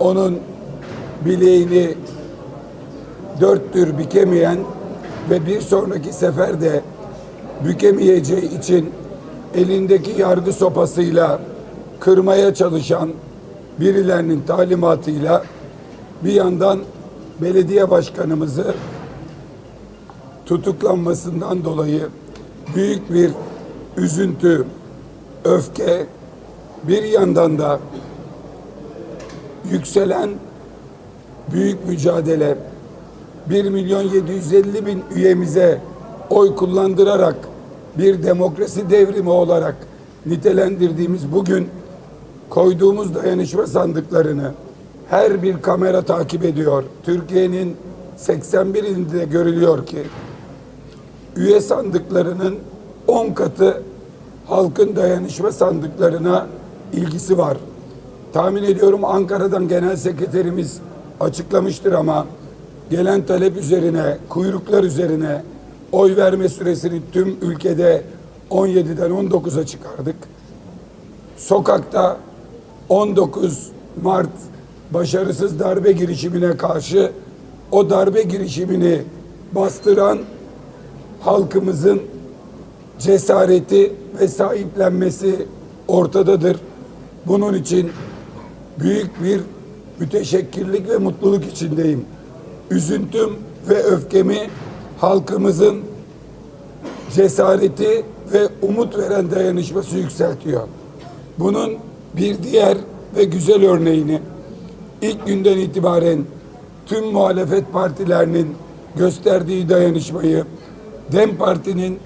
Onun bileğini dört tür bükemeyen ve bir sonraki seferde bükemeyeceği için elindeki yargı sopasıyla kırmaya çalışan birilerinin talimatıyla bir yandan belediye başkanımızı tutuklanmasından dolayı büyük bir üzüntü, öfke, bir yandan da yükselen büyük mücadele 1 milyon 750 bin üyemize oy kullandırarak bir demokrasi devrimi olarak nitelendirdiğimiz bugün koyduğumuz dayanışma sandıklarını her bir kamera takip ediyor. Türkiye'nin 81 ilinde görülüyor ki üye sandıklarının 10 katı halkın dayanışma sandıklarına ilgisi var. Tahmin ediyorum Ankara'dan genel sekreterimiz açıklamıştır ama gelen talep üzerine, kuyruklar üzerine oy verme süresini tüm ülkede 17'den 19'a çıkardık. Sokakta 19 Mart başarısız darbe girişimine karşı o darbe girişimini bastıran halkımızın cesareti ve sahiplenmesi ortadadır. Bunun için büyük bir müteşekkirlik ve mutluluk içindeyim. Üzüntüm ve öfkemi halkımızın cesareti ve umut veren dayanışması yükseltiyor. Bunun bir diğer ve güzel örneğini ilk günden itibaren tüm muhalefet partilerinin gösterdiği dayanışmayı DEM Parti'nin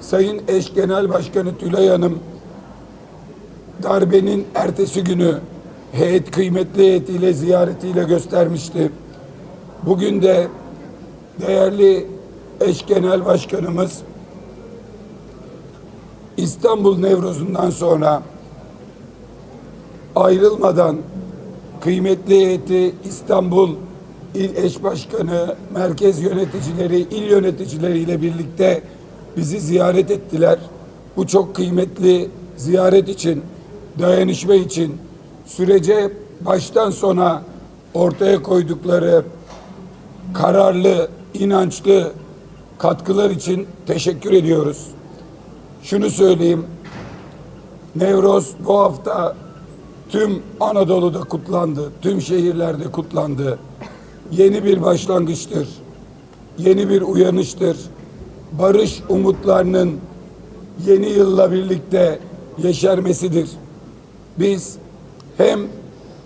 Sayın Eş Genel Başkanı Tülay Hanım darbenin ertesi günü heyet kıymetli heyetiyle ziyaretiyle göstermişti. Bugün de değerli eş genel başkanımız İstanbul Nevruz'undan sonra ayrılmadan kıymetli heyeti İstanbul İl Eş Başkanı, merkez yöneticileri, il yöneticileriyle birlikte bizi ziyaret ettiler. Bu çok kıymetli ziyaret için, dayanışma için, sürece baştan sona ortaya koydukları kararlı, inançlı katkılar için teşekkür ediyoruz. Şunu söyleyeyim, Nevroz bu hafta tüm Anadolu'da kutlandı, tüm şehirlerde kutlandı. Yeni bir başlangıçtır, yeni bir uyanıştır. Barış umutlarının yeni yılla birlikte yeşermesidir. Biz hem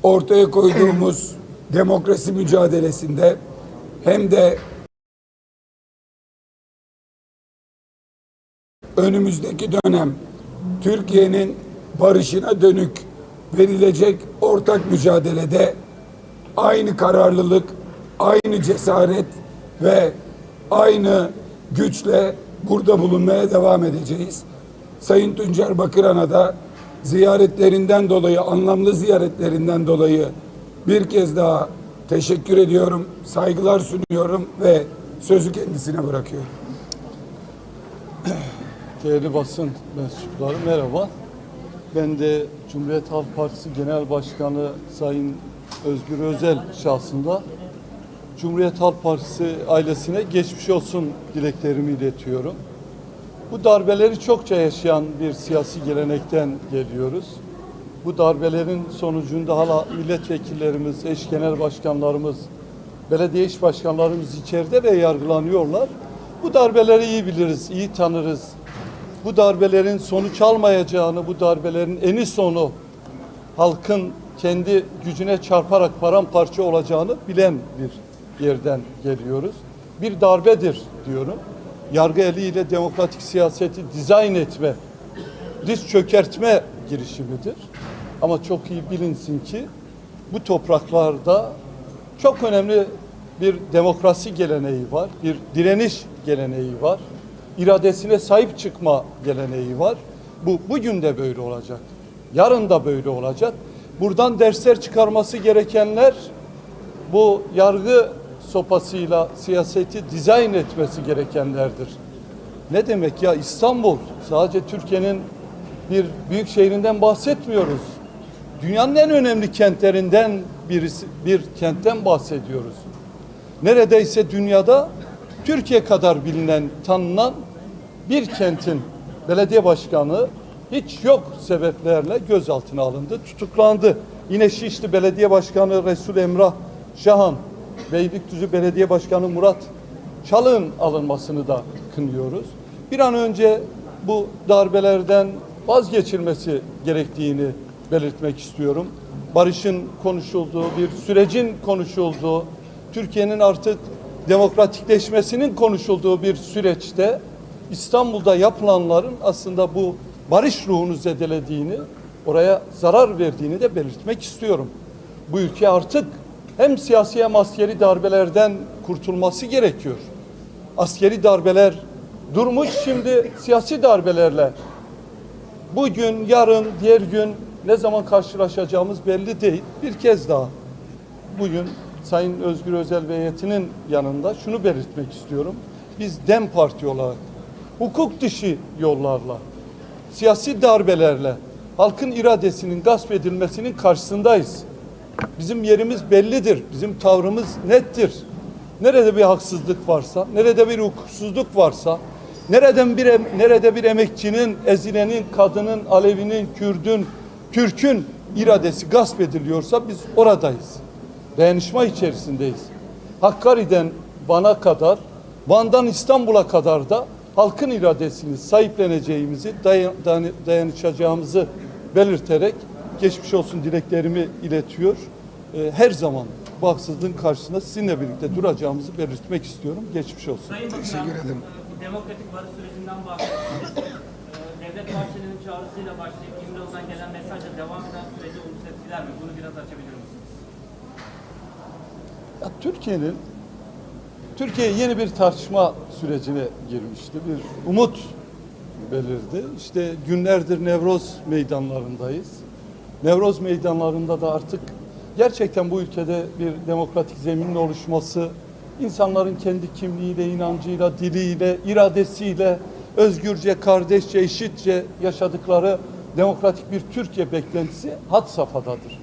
ortaya koyduğumuz demokrasi mücadelesinde hem de önümüzdeki dönem Türkiye'nin barışına dönük verilecek ortak mücadelede aynı kararlılık, aynı cesaret ve aynı güçle burada bulunmaya devam edeceğiz. Sayın Tuncer Bakıran'a da ziyaretlerinden dolayı, anlamlı ziyaretlerinden dolayı bir kez daha teşekkür ediyorum, saygılar sunuyorum ve sözü kendisine bırakıyorum. Değerli basın mensupları merhaba. Ben de Cumhuriyet Halk Partisi Genel Başkanı Sayın Özgür Özel şahsında Cumhuriyet Halk Partisi ailesine geçmiş olsun dileklerimi iletiyorum. Bu darbeleri çokça yaşayan bir siyasi gelenekten geliyoruz. Bu darbelerin sonucunda hala milletvekillerimiz, eş genel başkanlarımız, belediye iş başkanlarımız içeride ve yargılanıyorlar. Bu darbeleri iyi biliriz, iyi tanırız. Bu darbelerin sonuç almayacağını, bu darbelerin eni sonu halkın kendi gücüne çarparak paramparça olacağını bilen bir yerden geliyoruz. Bir darbedir diyorum. Yargı eliyle demokratik siyaseti dizayn etme, diz çökertme girişimidir. Ama çok iyi bilinsin ki bu topraklarda çok önemli bir demokrasi geleneği var, bir direniş geleneği var, iradesine sahip çıkma geleneği var. Bu bugün de böyle olacak, yarın da böyle olacak. Buradan dersler çıkarması gerekenler bu yargı sopasıyla siyaseti dizayn etmesi gerekenlerdir. Ne demek ya İstanbul sadece Türkiye'nin bir büyük şehrinden bahsetmiyoruz. dünyanın en önemli kentlerinden birisi bir kentten bahsediyoruz. Neredeyse dünyada Türkiye kadar bilinen, tanınan bir kentin belediye başkanı hiç yok sebeplerle gözaltına alındı, tutuklandı. Yine Şişli Belediye Başkanı Resul Emrah Şahan, Beylikdüzü Belediye Başkanı Murat Çalık'ın alınmasını da kınıyoruz. Bir an önce bu darbelerden vazgeçilmesi gerektiğini belirtmek istiyorum. Barışın konuşulduğu, bir sürecin konuşulduğu, Türkiye'nin artık demokratikleşmesinin konuşulduğu bir süreçte İstanbul'da yapılanların aslında bu barış ruhunu zedelediğini, oraya zarar verdiğini de belirtmek istiyorum. Bu ülke artık hem siyasi hem askeri darbelerden kurtulması gerekiyor. Askeri darbeler durmuş şimdi siyasi darbelerle bugün, yarın, diğer gün ne zaman karşılaşacağımız belli değil. Bir kez daha bugün Sayın Özgür Özel ve heyetinin yanında şunu belirtmek istiyorum. Biz DEM Parti olarak hukuk dışı yollarla, siyasi darbelerle halkın iradesinin gasp edilmesinin karşısındayız. Bizim yerimiz bellidir. Bizim tavrımız nettir. Nerede bir haksızlık varsa, nerede bir hukuksuzluk varsa, nereden bir nerede bir emekçinin, ezilenin, kadının, Alevinin, Kürdün, Türk'ün iradesi gasp ediliyorsa biz oradayız. Dayanışma içerisindeyiz. Hakkari'den Van'a kadar, Van'dan İstanbul'a kadar da halkın iradesini sahipleneceğimizi, dayan- dayanışacağımızı belirterek geçmiş olsun dileklerimi iletiyor. Ee, Her zaman bu haksızlığın karşısında sizinle birlikte duracağımızı belirtmek istiyorum. Geçmiş olsun. Sayın Bakan, Teşekkür ederim. e, demokratik barış sürecinden bahsettiniz. E, Devlet Bahçeli'nin çağrısıyla başlayıp İmralı'dan gelen mesajla devam eden süreci olumsuz etkiler mi? Bunu biraz açabilir misiniz? Ya Türkiye'nin Türkiye yeni bir tartışma sürecine girmişti. Bir umut belirdi. İşte günlerdir Nevroz meydanlarındayız. Nevroz meydanlarında da artık gerçekten bu ülkede bir demokratik zeminin oluşması, insanların kendi kimliğiyle, inancıyla, diliyle, iradesiyle özgürce, kardeşçe, eşitçe yaşadıkları demokratik bir Türkiye beklentisi had safhadadır.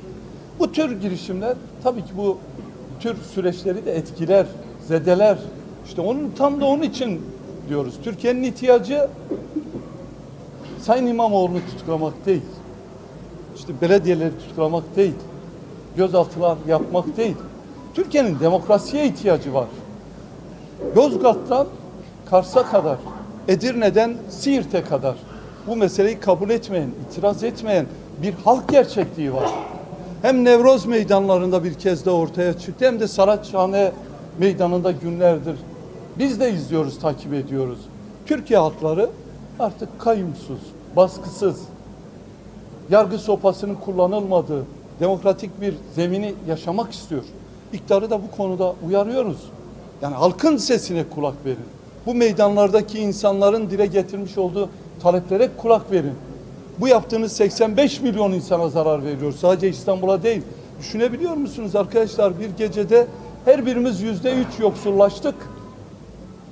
Bu tür girişimler tabii ki bu tür süreçleri de etkiler, zedeler. İşte onun tam da onun için diyoruz. Türkiye'nin ihtiyacı Sayın İmamoğlu'nu tutuklamak değil. İşte belediyeleri tutuklamak değil. Gözaltılar yapmak değil. Türkiye'nin demokrasiye ihtiyacı var. Yozgat'tan Kars'a kadar, Edirne'den Siirt'e kadar bu meseleyi kabul etmeyen, itiraz etmeyen bir halk gerçekliği var. Hem Nevroz meydanlarında bir kez daha ortaya çıktı hem de Saraçhane meydanında günlerdir biz de izliyoruz, takip ediyoruz. Türkiye halkları artık kayyumsuz, baskısız, yargı sopasının kullanılmadığı demokratik bir zemini yaşamak istiyor. İktidarı da bu konuda uyarıyoruz. Yani halkın sesine kulak verin. Bu meydanlardaki insanların dile getirmiş olduğu taleplere kulak verin. Bu yaptığınız 85 milyon insana zarar veriyor. Sadece İstanbul'a değil. Düşünebiliyor musunuz arkadaşlar? Bir gecede her birimiz yüzde üç yoksullaştık.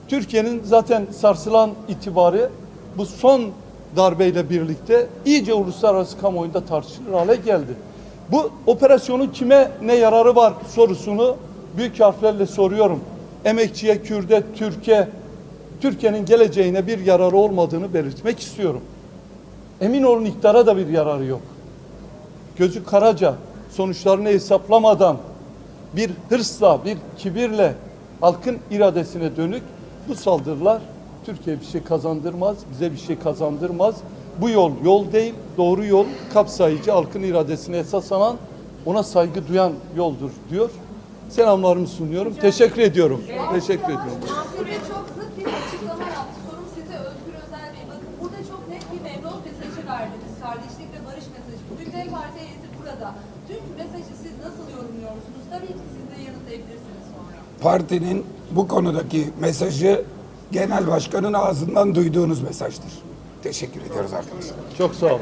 Türkiye'nin zaten sarsılan itibarı bu son darbeyle birlikte iyice uluslararası kamuoyunda tartışılır hale geldi. Bu operasyonun kime ne yararı var sorusunu büyük harflerle soruyorum. Emekçiye, Kürde, Türkiye, Türkiye'nin geleceğine bir yararı olmadığını belirtmek istiyorum. Emin olun iktidara da bir yararı yok. Gözü karaca sonuçlarını hesaplamadan bir hırsla, bir kibirle halkın iradesine dönük bu saldırılar Türkiye bir şey kazandırmaz, bize bir şey kazandırmaz. Bu yol yol değil, doğru yol kapsayıcı, halkın iradesine esas alan, ona saygı duyan yoldur diyor. Selamlarımı sunuyorum. Teşekkür ediyorum. Teşekkür ediyorum. Bey çok zıt bir açıklama yaptı. Sorum size Özgür Özel Bey. Bakın burada çok net bir Nevroz mesajı verdiniz. Kardeşlik ve barış mesajı. Bugün DEM Parti heyeti burada. Dünkü mesajı siz nasıl yorumluyorsunuz? Tabii ki siz de yanıtlayabilirsiniz sonra. Partinin bu konudaki mesajı genel başkanın ağzından duyduğunuz mesajdır. Teşekkür ediyoruz arkadaşlar. Çok sağ olun.